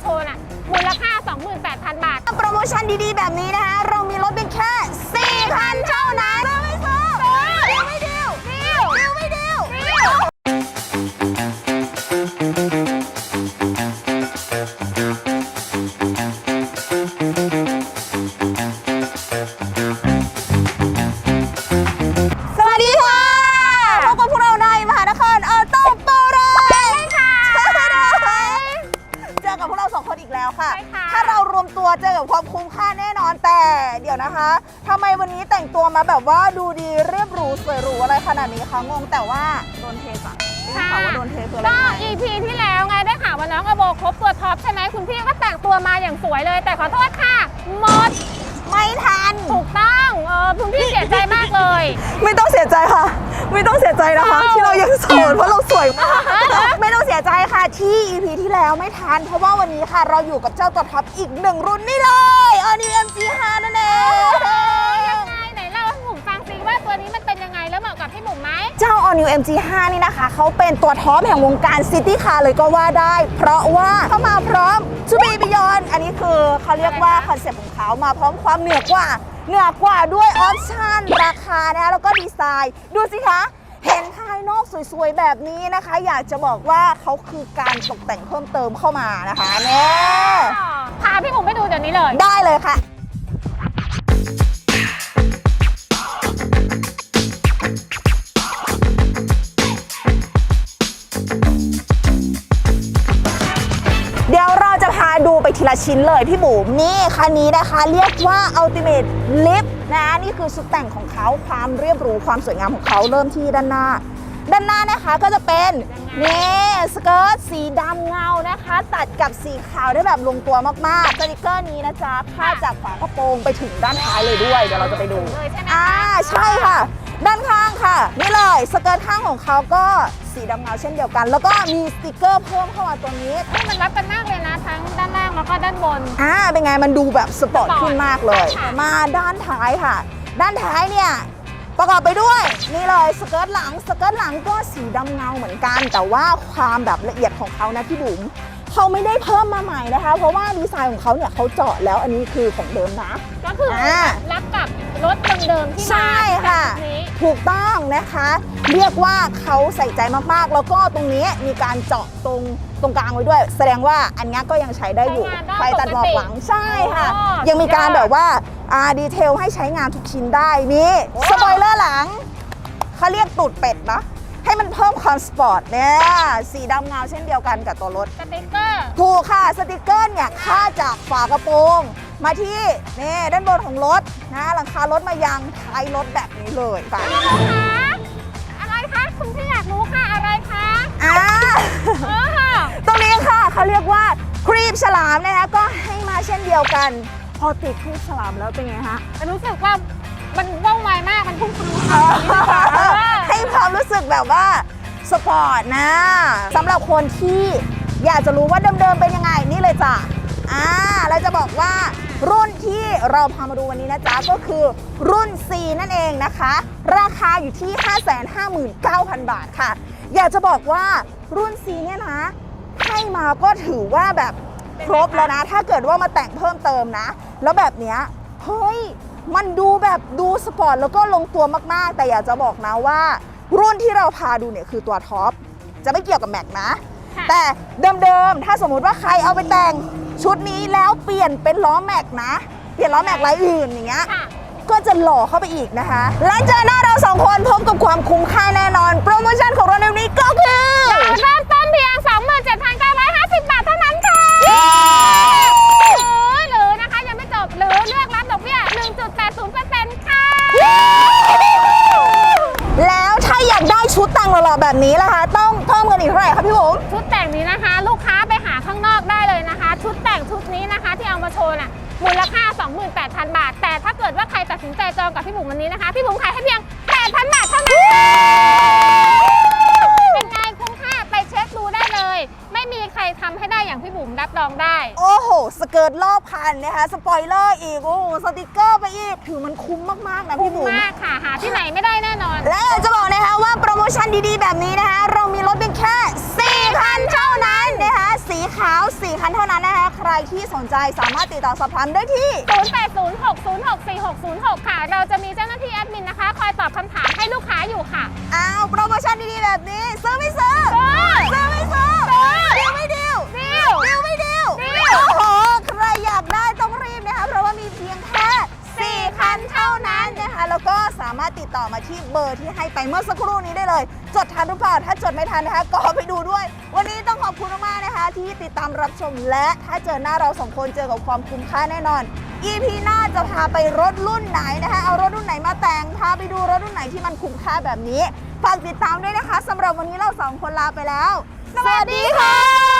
โชว์น่ะมูลค่า 28,000 บาท โปรโมชั่นดีๆ แบบนี้นะคะ เดี๋ยวนะคะทำไมวันนี้แต่งตัวมาแบบว่าดูดีเรียบหรูสวยหรูอะไรขนาดนี้คะงงแต่ว่าโดนเทสอะได้ข่าวว่าโดนเทคืออะไรก็ไง EP ที่แล้วไงได้ข่าวว่าน้องอโบครบตัวท็อปใช่ไหมคุณพี่ก็แต่งตัวมาอย่างสวยเลย แต่ขอโทษค่ะหมดไม่ทัน ถูกต้องเออคุณพี่เสียใจมากเลย ไม่ต้องเสียใจค่ะ ไม่ต้องเสียใจนะคะเอ้าที่เรายังโสดเพราะเราสวยมาก ไม่ต้องเสียใจค่ะที่ EP ที่ แล้วไม่ทัน เพราะว่าวันนี้ค่ะเราอยู่กับเจ้าตัวท็อปอีกหนึ่งรุ่นนี่เลยอ n e w MG5 นั่นเองยังไงไหนเล่าให้ผมฟังซิว่าตัวนี้มันเป็นยังไงแล้วเหมาะกับพี่บุ๋มไหม เจ้า All New MG5 นี่นะคะเขาเป็นตัวท็อปแห่งวงการซิตี้คาร์เลยก็ว่าได้ เพราะว่าเข้ามาพร้อม To Be Beyond อันนี้คือเขาเรียกว่าคอนเซ็ปต์ของเขามาพร้อมความเหนือกว่า เหนือกว่าด้วยออปชั่นราคานะคะแล้วก็ดีไซน์ ดูสิคะ เห็นภายนอกสวยๆแบบนี้นะคะ อยากจะบอกว่าเขาคือการตกแต่งเพิ่มเติมเข้ามานะคะเนี่ยพาพี่บุ๋มไปดูเดี๋ยวนี้เลย ได้เลยค่ะ ทีละชิ้นเลยพี่บุ๋มนี่คันนี้นะคะเรียกว่า Ultimate Lift นะนี่คือสุดแต่งของเขาความเรียบหรูความสวยงามของเขาเริ่มที่ด้านหน้า ด้านหน้านะคะก็จะเป็นนี่สเกิร์ตสีดำเงานะคะ ตัดกับสีขาวได้แบบลงตัวมากๆสติกเกอร์นี้นะจ๊ะพาดจากฝากระโปรงไปถึงด้านท้ายเลยด้วยเดี๋ยวเราจะไปดูเลยใช่ไหมอ่าใช่ค่ะ ด้านข้างค่ะ นี่เลยสเกิร์ตข้างของเขาก็สีดำเงาเช่นเดียวกัน แล้วก็มีสติกเกอร์เพิ่มเข้ามาตัวนี้นี่มันรับกันมากเลยนะทั้งด้านล่างแล้วก็ด้านบน อ่าเป็นไงมันดูแบบสปอร์ตสปอร์ตขึ้นมากเลย ค่ะ มาด้านท้ายค่ะ ด้านท้ายเนี่ยประกอบไปด้วย นี่เลยสเกิร์ตหลังสเกิร์ตหลังก็สีดำเงาเหมือนกัน แต่ว่าความแบบละเอียดของเขานะพี่บุ๋มเขาไม่ได้เพิ่มมาใหม่นะคะ เพราะว่าดีไซน์ของเขาเนี่ยเขาเจาะแล้วอันนี้คือของเดิมนะ ก็คืออา รับกับ รถเดิมๆที่มาใช่ค่ะ แบบนี้ถูกต้องนะคะ เรียกว่าเขาใส่ใจมากๆ แล้วก็ตรงนี้มีการเจาะตรงตรงกลางไว้ด้วย แสดงว่าอันนี้ก็ยังใช้ได้อยู่ใช้งานได้ไฟตัดหมอกหลังปกติใช่ค่ะอ๋อยังมีการสุดยอดแบบว่าอ่าดีเทลให้ใช้งานทุกชิ้นได้นี่โอ้สปอยเลอร์หลังเขาเรียกตูดเป็ดนะให้มันเพิ่มความสปอร์ตเนี่ยสีดำเงาเช่นเดียวกันกับตัวรถ สติ๊กเกอร์ ถูกค่ะ สติกเกอร์เนี่ยค่าจากฝากระโปรง มาที่นี่ด้านบนของรถนะหลังคารถมายังท้ายรถแบบนี้เลยค่ะอะไรคะคุณพี่อยากรู้ค่ะอะไรคะอ่าเออค่ะตรงนี้ค่ะเขาเรียกว่าครีบฉลามนะคะก็ให้มาเช่นเดียวกัน พอติดครีบฉลามแล้วเป็นไงฮะรู้สึกว่ามันว่องไวมากมันพุ่งทะลุให้ความรู้สึกแบบว่าสปอร์ตนะสำหรับคนที่อยากจะรู้ว่าเดิมๆเป็นยังไงนี่เลยจ้ะอ่าเราจะบอกว่า รุ่นที่เราพามาดูวันนี้นะจ๊ะก็คือรุ่น C นั่นเองนะคะ ราคาอยู่ที่ 559,000 บาทค่ะ อยากจะบอกว่ารุ่น C เนี่ยนะ ให้มาก็ถือว่าแบบครบแล้วนะ ถ้าเกิดว่ามาแต่งเพิ่มเติมนะ แล้วแบบเนี้ยเฮ้ยมันดูแบบดูสปอร์ตแล้วก็ลงตัวมากๆ แต่อยากจะบอกนะว่า รุ่นที่เราพาดูเนี่ยคือตัวท็อปจะไม่เกี่ยวกับแม็กนะค่ะแต่เดิมๆ ถ้าสมมุติว่าใครเอาไปแต่ง ชุดนี้แล้วเปลี่ยนเป็นล้อแม็กนะ เปลี่ยนล้อแม็กลายอื่นอย่างเงี้ยค่ะก็จะหล่อเข้าไปอีกนะคะและเจอหน้าเราสองคนพบกับความคุ้มค่าแน่นอน โปรโมชั่นของเราในวันนี้ก็คือเริ่มต้นเพียง 27,950 บาทเท่านั้นค่ะหรือหรือนะคะยังไม่จบหรือเลือกรับดอกเบี้ย 1.80%ค่ะ แล้วถ้าอยากได้ชุดแต่งหล่อๆแบบนี้ล่ะคะ ต้องเพิ่มเงินอีกเท่าไหร่คะพี่ผมชุดแต่งนี้นะคะ ลูกค้า นะคะที่เอามาโชว์น่ะมูลค่า 28,000 บาท แต่ถ้าเกิดว่าใครตัดสินใจจองกับพี่บุ๋มวันนี้นะคะ พี่บุ๋มขายให้เพียง 8,000 บาทเท่านั้นเป็นไงคุ้มค่าไปเช็คดูได้เลย ไม่มีใครทำให้ได้อย่างพี่บุ๋มรับรองได้ โอ้โห สเกิร์ตรอบคันนะคะ สปอยเลอร์อีก โอ้โห สติกเกอร์ไปอีก ถือมันคุ้มมากๆนะคุ้พี่มบุ๋ม มากค่ะ หาที่ไหนไม่ได้แน่นอน และอยากจะบอกนะคะว่าโปรโมชั่นดีๆ แบบนี้นะคะ เรามีรถเพียงแค่ 4 คันเท่านั้นนะคะ สีขาว 4 คันเท่านั้นนะคะใค รที่สนใจสามารถติดต่อสอบถามได้ที่ 0806064606 ค่ะ เราจะมีเจ้าหน้าที่แอดมินนะคะ คอยตอบคำถามให้ลูกค้าอยู่ค่ะ อ้าวโปรโมชั่นดีๆแบบนี้ ซื้อไม่ซื้อซื้อซื้อไม่ซื้อซื้อดีลไม่ดีลดิวดีลไม่ดีลดีลโอ้โห ใครอยากได้ต้องรีบนะคะ เพราะว่ามีเพียงแค่4คันเท่านั้นนะคะ แล้วก็สามารถติดต่อมาที่เบอร์ที่ให้ไปเมื่อสักครู่นี้ได้เลย จดทันหรือเปล่า ถ้าจดไม่ทันนะคะก็ไปดูด้วย วันนี้ต้องขอบคุณมากๆนะคะ ที่ติดตามรับชมและถ้าเจอหน้าเราสองคนเจอกับความคุ้มค่าแน่นอน EP หน้าจะพาไปรถรุ่นไหนนะคะ เอารถรุ่นไหนมาแต่งพาไปดูรถรุ่นไหนที่มันคุ้มค่าแบบนี้ฝากติดตามด้วยนะคะสำหรับวันนี้เราสองคนลาไปแล้ว สวัสดีค่ะ